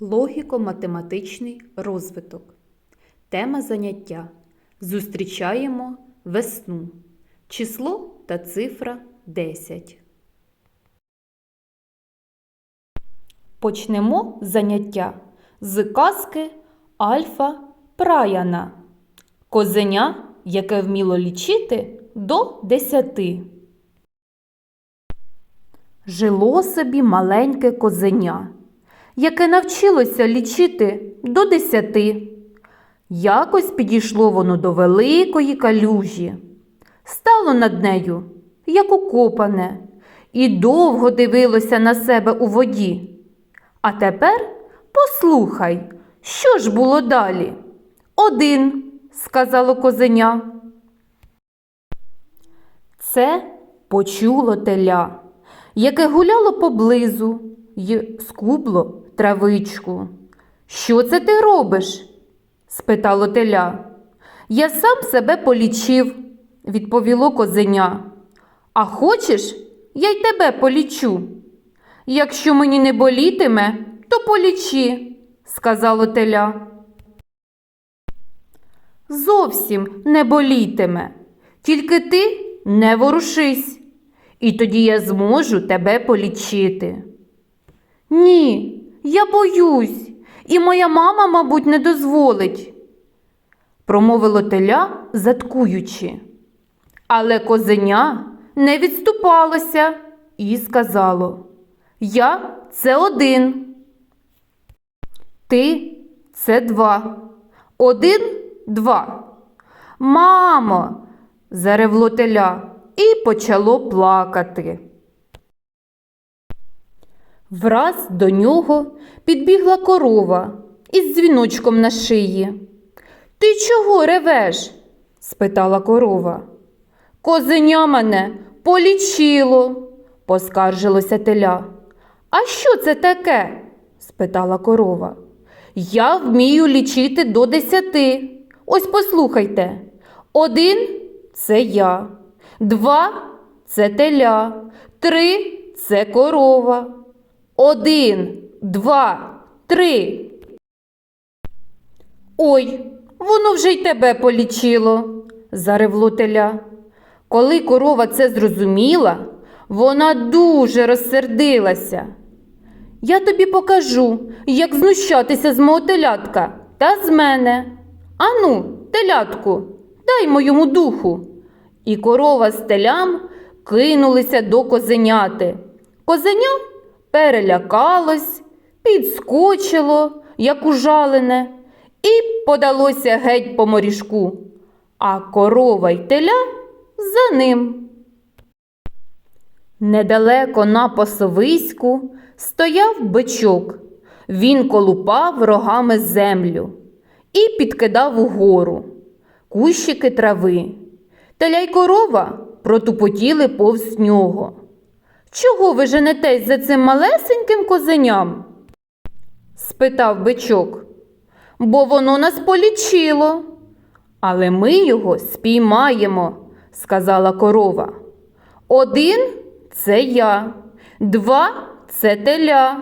Логіко-математичний розвиток. Тема заняття. Зустрічаємо весну. Число та цифра 10. Почнемо заняття з казки Альфа Праяна. Козеня, яке вміло лічити до 10. Жило собі маленьке козеня, яке навчилося лічити до десяти. Якось підійшло воно до великої калюжі. Стало над нею, як укопане, і довго дивилося на себе у воді. А тепер послухай, що ж було далі? Один, сказало козеня. Це почуло теля, яке гуляло поблизу й скубло травичку. Що це ти робиш? спитало теля. Я сам себе полічив, відповіло козеня. А хочеш, я й тебе полічу. Якщо мені не болітиме, то полічи, сказало теля. Зовсім не болітиме, тільки ти не ворушись, і тоді я зможу тебе полічити. Ні, я боюсь, і моя мама, мабуть, не дозволить, промовило теля, заткуючи. Але козеня не відступалося і сказало Я це один. Ти це два. Один, два. Мамо, заревло теля і почало плакати. Враз до нього підбігла корова із дзвіночком на шиї. Ти чого ревеш? спитала корова. Козеня мене полічило, поскаржилося теля. А що це таке? спитала корова. Я вмію лічити до десяти. Ось послухайте. Один це я, два це теля, три це корова. Один, два, три. Ой, воно вже й тебе полічило, заревло теля. Коли корова це зрозуміла, вона дуже розсердилася. Я тобі покажу, як знущатися з мого телятка та з мене. Ану, телятку, дай моєму духу. І корова з телям кинулися до козеняти. Козеня перелякалось, підскочило, як ужалене, і подалося геть по моріжку, а корова й теля за ним. Недалеко на пасовиську стояв бичок. Він колупав рогами землю і підкидав угору кущики трави. Теля й корова протупотіли повз нього. Чого ви женетесь за цим малесеньким козеням? спитав бичок. Бо воно нас полічило. Але ми його спіймаємо, сказала корова. Один це я, два це теля,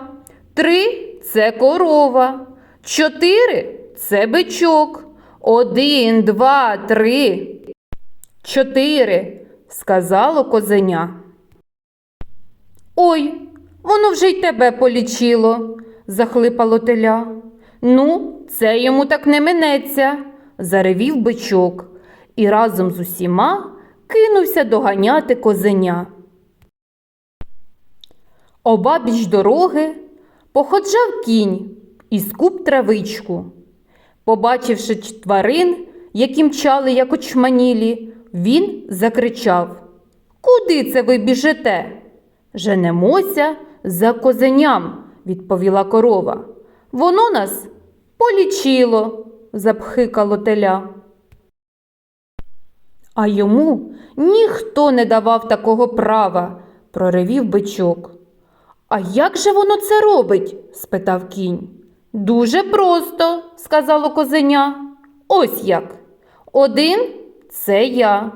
три це корова, чотири це бичок. Один, два, три. Чотири, сказало козеня. Ой, воно вже й тебе полічило, захлипало теля. Ну, це йому так не минеться, заревів бичок і разом з усіма кинувся доганяти козеня. Обабіч дороги походжав кінь і скуп травичку. Побачивши тварин, які мчали, як очманілі, він закричав Куди це ви біжите? Женемося за козеням, відповіла корова. Воно нас полічило, запхикало теля. А йому ніхто не давав такого права, проривів бичок. А як же воно це робить? спитав кінь. Дуже просто, сказало козеня. Ось як. Один це я,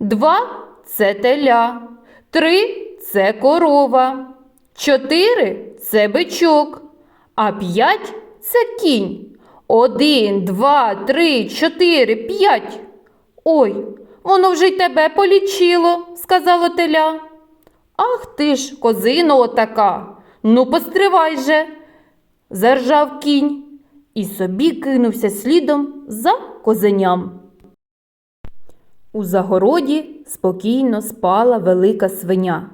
два це теля, три це корова, чотири це бичок, А п'ять це кінь. Один, два, три, чотири, п'ять. Ой, воно вже й тебе полічило, сказало теля. Ах ти ж, козино отака. Ну, постривай же, заржав кінь і собі кинувся слідом за козеням. У загороді спокійно спала велика свиня.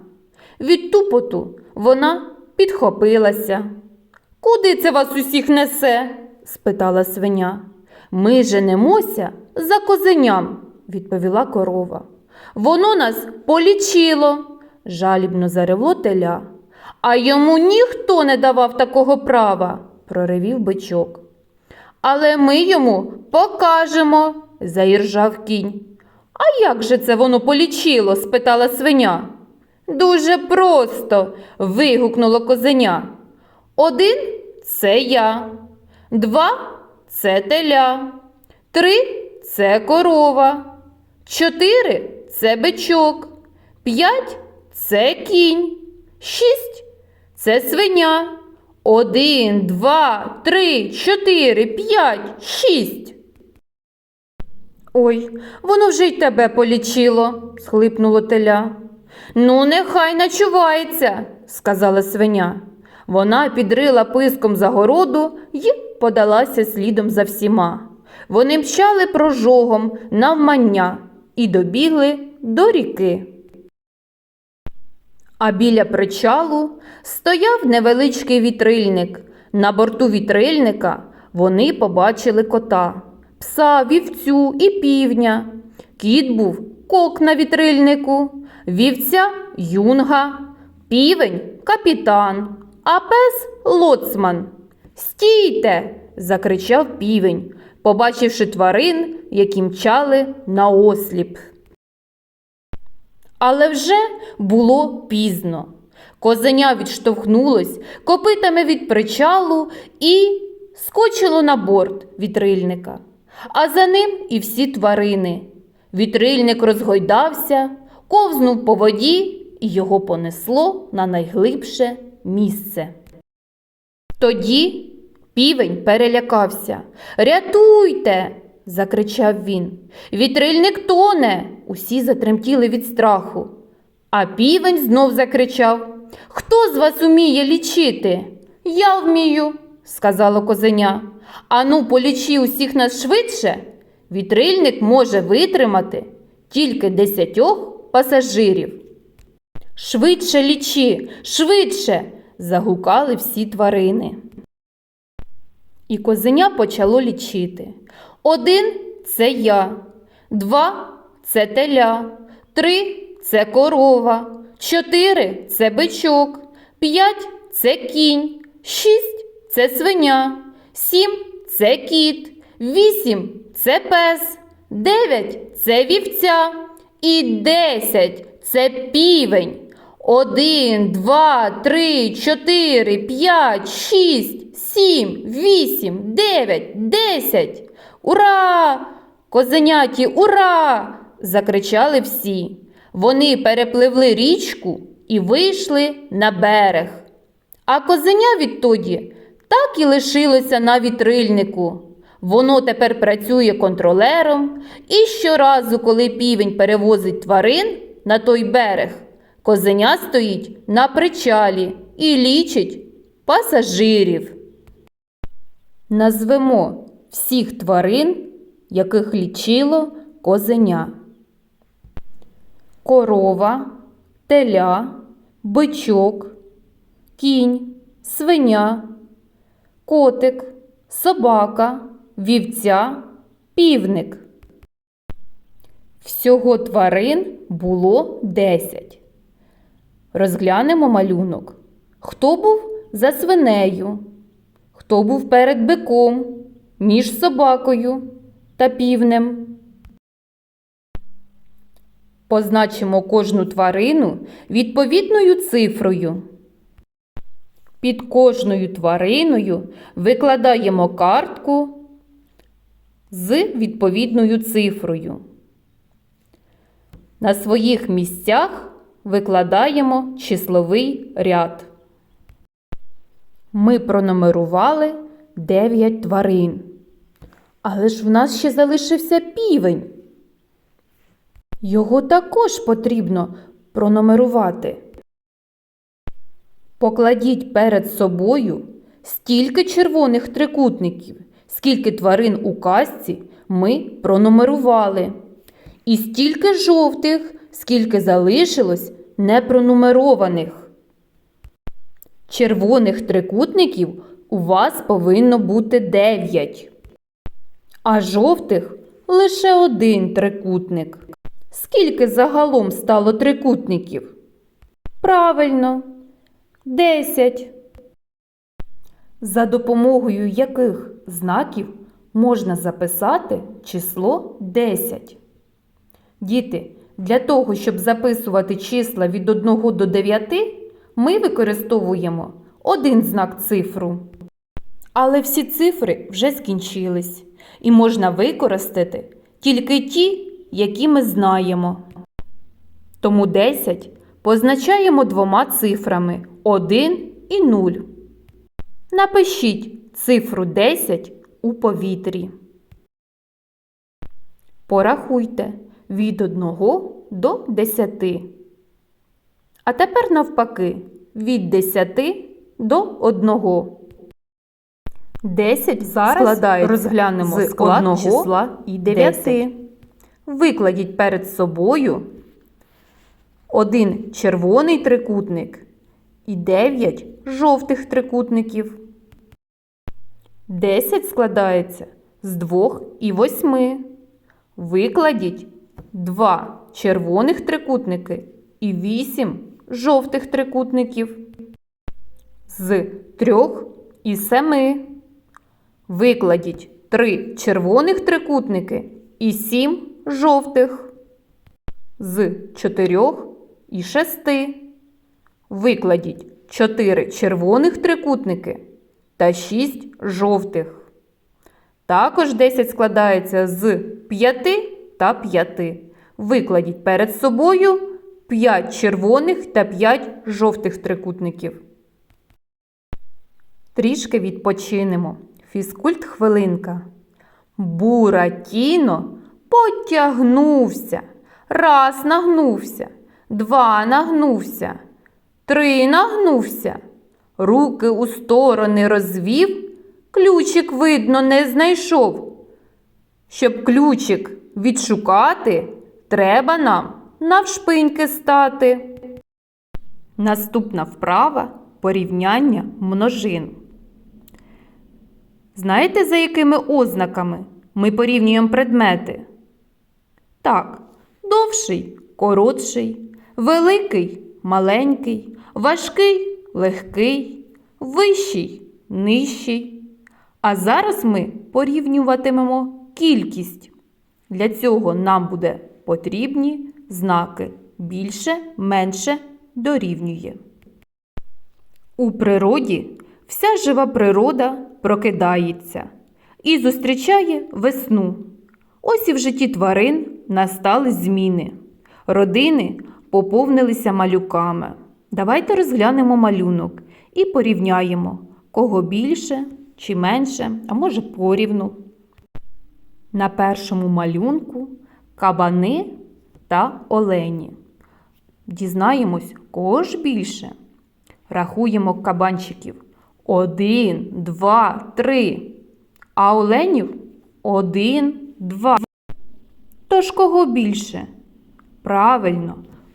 Від тупоту вона підхопилася. Куди це вас усіх несе? спитала свиня. Ми женемося за козеням, відповіла корова. Воно нас полічило, жалібно заревло теля. А йому ніхто не давав такого права, проривів бичок. Але ми йому покажемо, заіржав кінь. А як же це воно полічило? спитала свиня. Дуже просто. вигукнуло козеня. Один це я, два це теля, три це корова, чотири це бичок, п'ять це кінь, шість це свиня. Один, два, три, чотири, п'ять, шість. Ой, воно вже й тебе полічило, схлипнуло теля. Ну, нехай начувається, сказала свиня. Вона підрила писком загороду й подалася слідом за всіма. Вони мчали прожогом навмання і добігли до ріки. А біля причалу стояв невеличкий вітрильник. На борту вітрильника вони побачили кота, пса, вівцю і півня. Кіт був кок на вітрильнику, вівця юнга, півень капітан, а пес лоцман. Стійте. закричав півень, побачивши тварин, які мчали на осліп. Але вже було пізно. Козеня відштовхнулось копитами від причалу і скочило на борт вітрильника, а за ним і всі тварини. Вітрильник розгойдався, ковзнув по воді і його понесло на найглибше місце. Тоді півень перелякався. Рятуйте. закричав він. Вітрильник тоне. Усі затремтіли від страху. А півень знов закричав Хто з вас уміє лічити? Я вмію, сказало козеня. Ану, полічи усіх нас швидше. Вітрильник може витримати тільки десятьох пасажирів. Швидше лічи, швидше. загукали всі тварини. І козеня почало лічити. Один це я, два це теля, три це корова, чотири це бичок, п'ять це кінь, шість це свиня, сім це кіт, вісім це пес, дев'ять це вівця і десять це півень. Один, два, три, чотири, п'ять, шість, сім, вісім, дев'ять, десять. Ура! Козеняті, ура! закричали всі. Вони перепливли річку і вийшли на берег. А козеня відтоді так і лишилося на вітрильнику. Воно тепер працює контролером, і щоразу, коли півень перевозить тварин на той берег, козеня стоїть на причалі і лічить пасажирів. Назвемо всіх тварин, яких лічило козеня. Корова, теля, бичок, кінь, свиня, котик, собака, вівця, півник. Всього тварин було десять. Розглянемо малюнок. Хто був за свинею? Хто був перед биком, між собакою та півнем? Позначимо кожну тварину відповідною цифрою. Під кожною твариною викладаємо картку з відповідною цифрою. На своїх місцях викладаємо числовий ряд. Ми пронумерували 9 тварин. Але ж в нас ще залишився півень. Його також потрібно пронумерувати. Покладіть перед собою стільки червоних трикутників, скільки тварин у казці ми пронумерували. І стільки жовтих, скільки залишилось непронумерованих. Червоних трикутників у вас повинно бути 9, а жовтих лише один трикутник. Скільки загалом стало трикутників? Правильно, 10. За допомогою яких знаків можна записати число 10? Діти, для того, щоб записувати числа від 1 до 9, ми використовуємо один знак цифру. Але всі цифри вже скінчились, і можна використати тільки ті, які ми знаємо. Тому 10 позначаємо двома цифрами 1 і 0. Напишіть цифру 10 у повітрі. Порахуйте від 1 до 10. А тепер навпаки від 10 до 1. 10 Зараз складається розглянемо з склад одного числа і 9. Викладіть перед собою один червоний трикутник і 9 жовтих трикутників. 10 складається з 2 і 8. Викладіть 2 червоних трикутники і 8 жовтих трикутників. З 3 і 7. Викладіть 3 червоних трикутники і 7 жовтих. З 4 і 6. Викладіть 4 червоних трикутники та 6 жовтих. Також 10 складається з 5 та 5. Викладіть перед собою 5 червоних та 5 жовтих трикутників. Трішки відпочинемо. Фізкульт хвилинка. Буратіно потягнувся. Раз нагнувся, два нагнувся, три нагнувся. Руки у сторони розвів, ключик, видно, не знайшов. Щоб ключик відшукати, треба нам навшпиньки стати. Наступна вправа порівняння множин. Знаєте, за якими ознаками ми порівнюємо предмети? Так, довший, коротший, великий, маленький, важкий, легкий, вищий, нижчий. А зараз ми порівнюватимемо кількість. Для цього нам буде потрібні знаки більше, менше дорівнює. У природі вся жива природа прокидається і зустрічає весну. Ось і в житті тварин настали зміни. Родини поповнилися малюками. Давайте розглянемо малюнок і порівняємо, кого більше чи менше, а може порівну. На першому малюнку кабани та олені. Дізнаємось, кого ж більше. Рахуємо кабанчиків. Один, два, три. А оленів один, два. Тож кого більше? Правильно,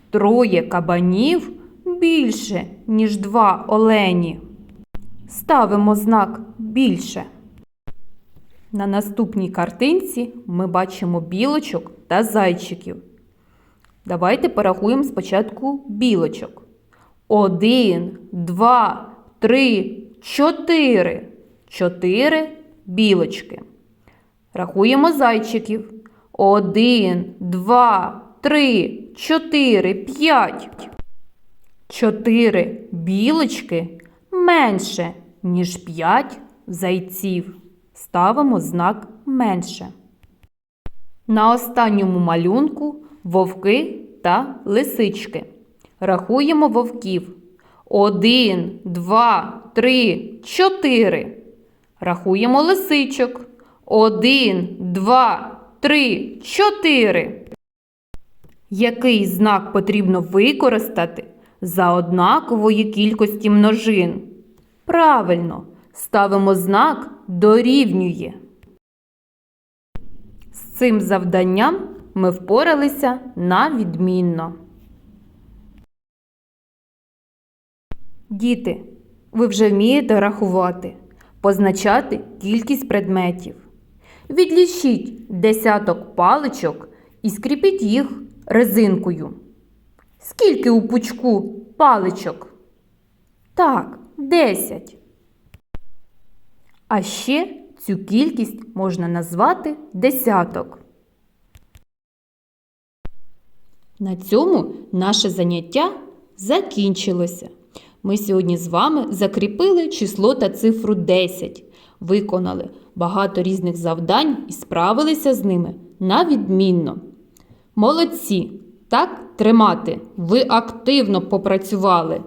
троє кабанів більше, ніж два олені. Ставимо знак більше. На наступній картинці ми бачимо білочок та зайчиків. Давайте порахуємо спочатку білочок. Один, два, три, чотири. Чотири білочки. Рахуємо зайчиків. Один, два, три, чотири, п'ять. Чотири білочки менше, ніж п'ять зайців. Ставимо знак менше. На останньому малюнку вовки та лисички. Рахуємо вовків. Один, два, три, чотири. Рахуємо лисичок. Один, два, три, чотири. Який знак потрібно використати за однакової кількості множин? Правильно, ставимо знак дорівнює. З цим завданням ми впоралися на відмінно. Діти, ви вже вмієте рахувати, позначати кількість предметів. Відлічіть десяток паличок і скріпіть їх резинкою. Скільки у пучку паличок? Так, 10. А ще цю кількість можна назвати десяток. На цьому наше заняття закінчилося. Ми сьогодні з вами закріпили число та цифру 10, виконали багато різних завдань і справилися з ними на відмінно. Молодці! Так тримати. Ви активно попрацювали.